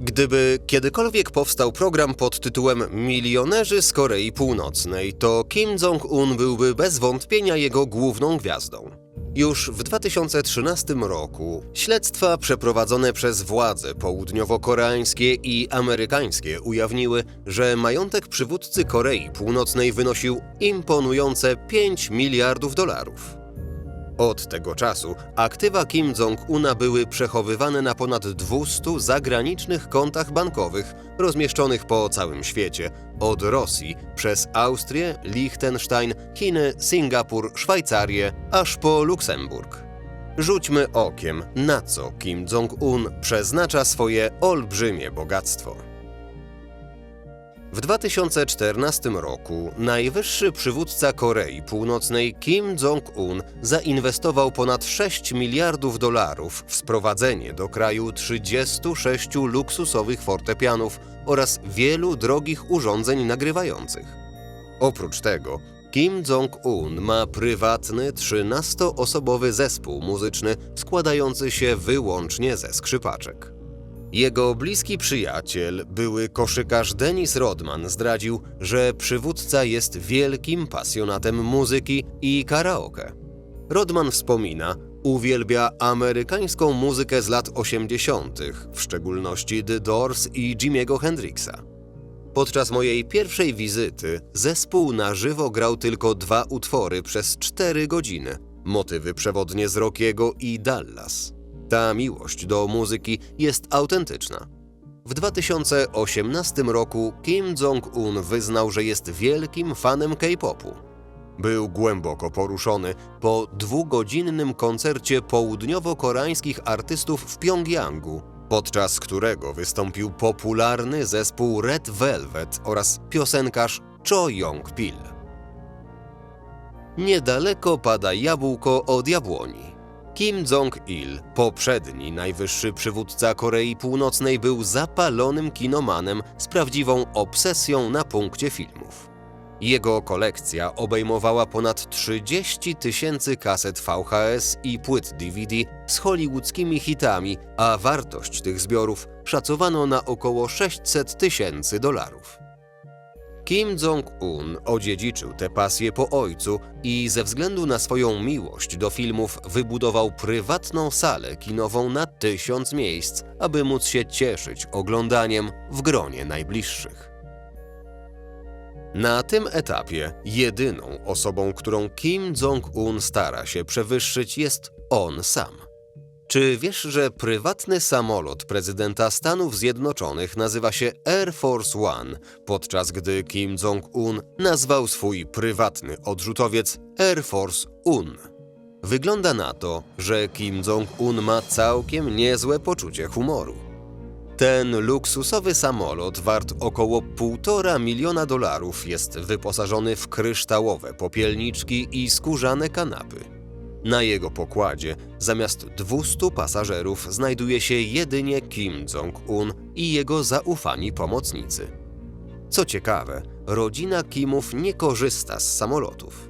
Gdyby kiedykolwiek powstał program pod tytułem Milionerzy z Korei Północnej, to Kim Jong-un byłby bez wątpienia jego główną gwiazdą. Już w 2013 roku śledztwa przeprowadzone przez władze południowo-koreańskie i amerykańskie ujawniły, że majątek przywódcy Korei Północnej wynosił imponujące 5 miliardów dolarów. Od tego czasu aktywa Kim Jong-una były przechowywane na ponad 200 zagranicznych kontach bankowych rozmieszczonych po całym świecie, od Rosji przez Austrię, Liechtenstein, Chiny, Singapur, Szwajcarię, aż po Luksemburg. Rzućmy okiem, na co Kim Jong-un przeznacza swoje olbrzymie bogactwo. W 2014 roku najwyższy przywódca Korei Północnej Kim Jong-un zainwestował ponad 6 miliardów dolarów w sprowadzenie do kraju 36 luksusowych fortepianów oraz wielu drogich urządzeń nagrywających. Oprócz tego Kim Jong-un ma prywatny 13-osobowy zespół muzyczny składający się wyłącznie ze skrzypaczek. Jego bliski przyjaciel, były koszykarz Dennis Rodman zdradził, że przywódca jest wielkim pasjonatem muzyki i karaoke. Rodman wspomina, uwielbia amerykańską muzykę z lat 80., w szczególności The Doors i Jimiego Hendrixa. Podczas mojej pierwszej wizyty zespół na żywo grał tylko dwa utwory przez cztery godziny. Motywy przewodnie z Rockiego i Dallas. Ta miłość do muzyki jest autentyczna. W 2018 roku Kim Jong-un wyznał, że jest wielkim fanem K-popu. Był głęboko poruszony po dwugodzinnym koncercie południowo-koreańskich artystów w Pjongjangu, podczas którego wystąpił popularny zespół Red Velvet oraz piosenkarz Cho Yong-pil. Niedaleko pada jabłko od jabłoni. Kim Jong-il, poprzedni najwyższy przywódca Korei Północnej, był zapalonym kinomanem z prawdziwą obsesją na punkcie filmów. Jego kolekcja obejmowała ponad 30 tysięcy kaset VHS i płyt DVD z hollywoodzkimi hitami, a wartość tych zbiorów szacowano na około 600 tysięcy dolarów. Kim Jong-un odziedziczył tę pasję po ojcu i ze względu na swoją miłość do filmów wybudował prywatną salę kinową na tysiąc miejsc, aby móc się cieszyć oglądaniem w gronie najbliższych. Na tym etapie jedyną osobą, którą Kim Jong-un stara się przewyższyć jest on sam. Czy wiesz, że prywatny samolot prezydenta Stanów Zjednoczonych nazywa się Air Force One, podczas gdy Kim Jong-un nazwał swój prywatny odrzutowiec Air Force Un? Wygląda na to, że Kim Jong-un ma całkiem niezłe poczucie humoru. Ten luksusowy samolot wart około 1,5 miliona dolarów jest wyposażony w kryształowe popielniczki i skórzane kanapy. Na jego pokładzie zamiast 200 pasażerów znajduje się jedynie Kim Jong-un i jego zaufani pomocnicy. Co ciekawe, rodzina Kimów nie korzysta z samolotów.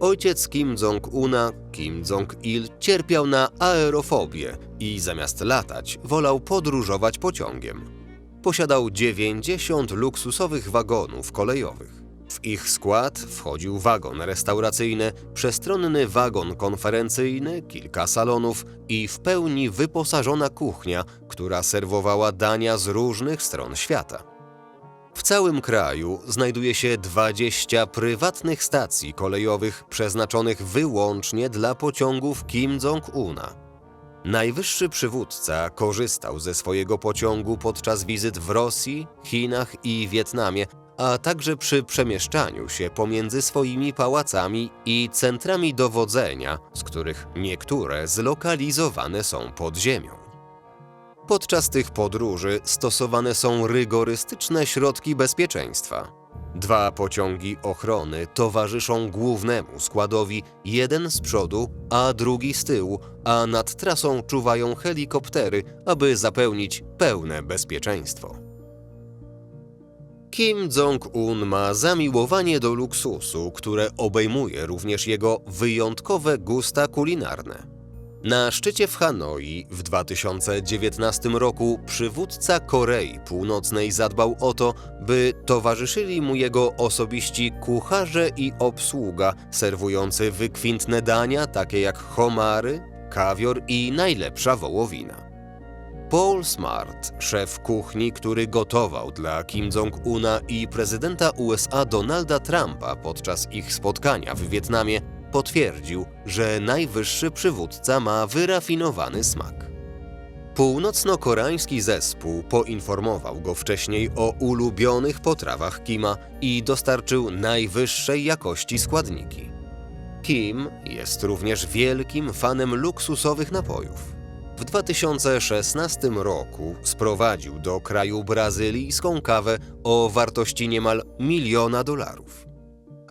Ojciec Kim Jong-una, Kim Jong-il, cierpiał na aerofobię i zamiast latać wolał podróżować pociągiem. Posiadał 90 luksusowych wagonów kolejowych. W ich skład wchodził wagon restauracyjny, przestronny wagon konferencyjny, kilka salonów i w pełni wyposażona kuchnia, która serwowała dania z różnych stron świata. W całym kraju znajduje się 20 prywatnych stacji kolejowych przeznaczonych wyłącznie dla pociągów Kim Jong-una. Najwyższy przywódca korzystał ze swojego pociągu podczas wizyt w Rosji, Chinach i Wietnamie, a także przy przemieszczaniu się pomiędzy swoimi pałacami i centrami dowodzenia, z których niektóre zlokalizowane są pod ziemią. Podczas tych podróży stosowane są rygorystyczne środki bezpieczeństwa. Dwa pociągi ochrony towarzyszą głównemu składowi, jeden z przodu, a drugi z tyłu, a nad trasą czuwają helikoptery, aby zapewnić pełne bezpieczeństwo. Kim Jong-un ma zamiłowanie do luksusu, które obejmuje również jego wyjątkowe gusta kulinarne. Na szczycie w Hanoi w 2019 roku przywódca Korei Północnej zadbał o to, by towarzyszyli mu jego osobiści kucharze i obsługa serwujący wykwintne dania takie jak homary, kawior i najlepsza wołowina. Paul Smart, szef kuchni, który gotował dla Kim Jong-una i prezydenta USA Donalda Trumpa podczas ich spotkania w Wietnamie, potwierdził, że najwyższy przywódca ma wyrafinowany smak. Północno-koreański zespół poinformował go wcześniej o ulubionych potrawach Kima i dostarczył najwyższej jakości składniki. Kim jest również wielkim fanem luksusowych napojów. W 2016 roku sprowadził do kraju brazylijską kawę o wartości niemal miliona dolarów.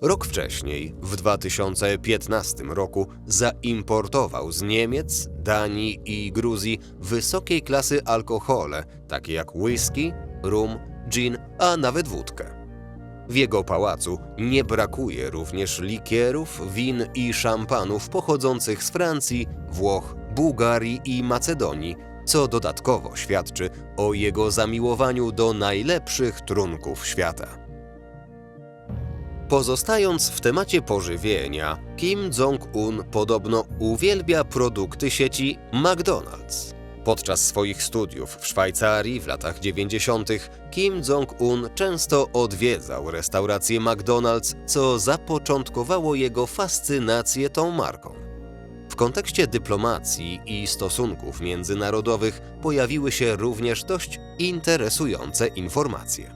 Rok wcześniej, w 2015 roku, zaimportował z Niemiec, Danii i Gruzji wysokiej klasy alkohole, takie jak whisky, rum, gin, a nawet wódkę. W jego pałacu nie brakuje również likierów, win i szampanów pochodzących z Francji, Włoch, Bułgarii i Macedonii, co dodatkowo świadczy o jego zamiłowaniu do najlepszych trunków świata. Pozostając w temacie pożywienia, Kim Jong-un podobno uwielbia produkty sieci McDonald's. Podczas swoich studiów w Szwajcarii w latach 90. Kim Jong-un często odwiedzał restaurację McDonald's, co zapoczątkowało jego fascynację tą marką. W kontekście dyplomacji i stosunków międzynarodowych pojawiły się również dość interesujące informacje.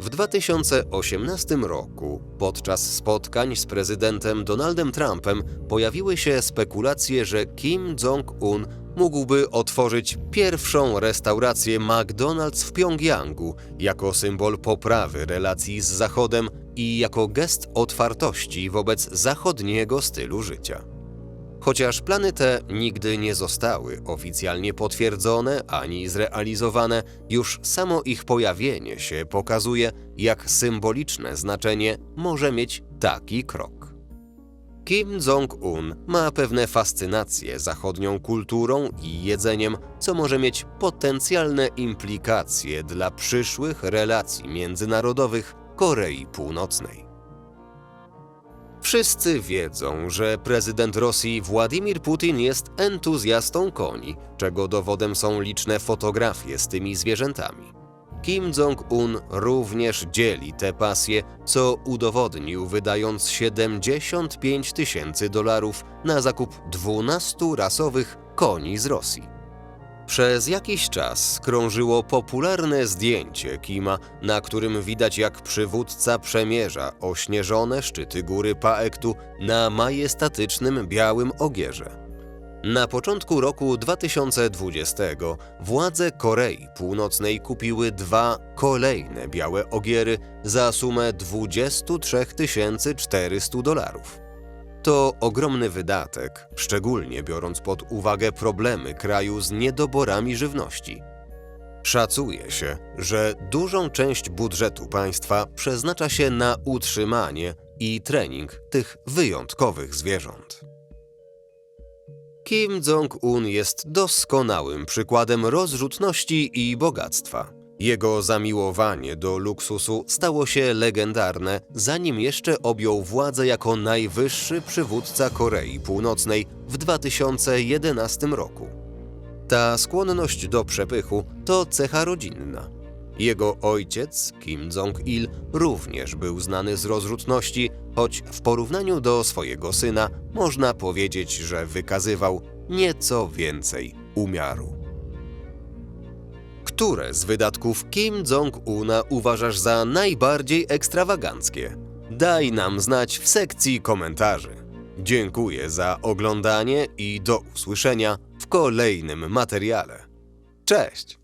W 2018 roku, podczas spotkań z prezydentem Donaldem Trumpem, pojawiły się spekulacje, że Kim Jong-un mógłby otworzyć pierwszą restaurację McDonald's w Pjongjangu jako symbol poprawy relacji z Zachodem i jako gest otwartości wobec zachodniego stylu życia. Chociaż plany te nigdy nie zostały oficjalnie potwierdzone ani zrealizowane, już samo ich pojawienie się pokazuje, jak symboliczne znaczenie może mieć taki krok. Kim Jong-un ma pewne fascynacje zachodnią kulturą i jedzeniem, co może mieć potencjalne implikacje dla przyszłych relacji międzynarodowych Korei Północnej. Wszyscy wiedzą, że prezydent Rosji Władimir Putin jest entuzjastą koni, czego dowodem są liczne fotografie z tymi zwierzętami. Kim Jong-un również dzieli tę pasję, co udowodnił wydając 75 tysięcy dolarów na zakup 12 rasowych koni z Rosji. Przez jakiś czas krążyło popularne zdjęcie Kima, na którym widać jak przywódca przemierza ośnieżone szczyty góry Paektu na majestatycznym białym ogierze. Na początku roku 2020 władze Korei Północnej kupiły dwa kolejne białe ogiery za sumę 23 400 dolarów. To ogromny wydatek, szczególnie biorąc pod uwagę problemy kraju z niedoborami żywności. Szacuje się, że dużą część budżetu państwa przeznacza się na utrzymanie i trening tych wyjątkowych zwierząt. Kim Jong-un jest doskonałym przykładem rozrzutności i bogactwa. Jego zamiłowanie do luksusu stało się legendarne, zanim jeszcze objął władzę jako najwyższy przywódca Korei Północnej w 2011 roku. Ta skłonność do przepychu to cecha rodzinna. Jego ojciec, Kim Jong-il, również był znany z rozrzutności, choć w porównaniu do swojego syna można powiedzieć, że wykazywał nieco więcej umiaru. Które z wydatków Kim Jong-una uważasz za najbardziej ekstrawaganckie? Daj nam znać w sekcji komentarzy. Dziękuję za oglądanie i do usłyszenia w kolejnym materiale. Cześć!